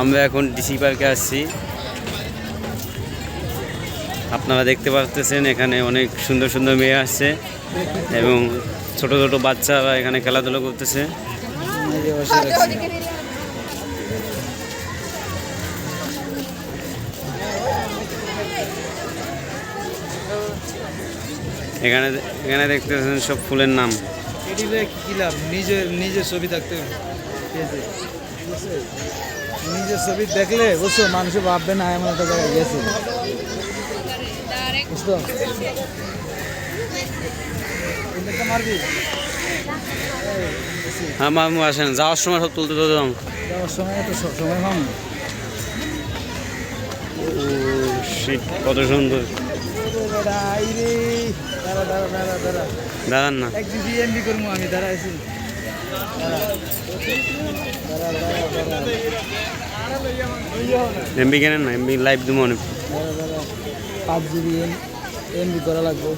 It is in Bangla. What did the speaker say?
আমরা এখন ডিসি পার্কে আসছি আপনারা দেখতে পাচ্ছেন এখানে অনেক সুন্দর সুন্দর মেয়ে আসছে এবং ছোট ছোট বাচ্চারা এখানে খেলাধুলা করতেছে। এখানে এখানে দেখতেছেন সব ফুলের নাম। নিজের নিজের ছবি থাকতে নিজের ছবি দেখলে বুঝছ মানুষ ভাববে না এমন একটা জায়গায় গেছে। বুঝতো মারবি? হ্যাঁ মামু আসেন। যাওয়ার সময় সব তুলতে তুলতে যাও। যাওয়ার সময় তো সব সময় মামু কত সুন্দর। দাঁড়ান না। এক জিবি করব আমি দাঁড়া আছি দাঁড়া দাঁড়া দাঁড়া দাঁড়া এমবি কেনেন না এমবি লাইভ দিব অনেক পাঁচ জিবি এমবি করা লাগবে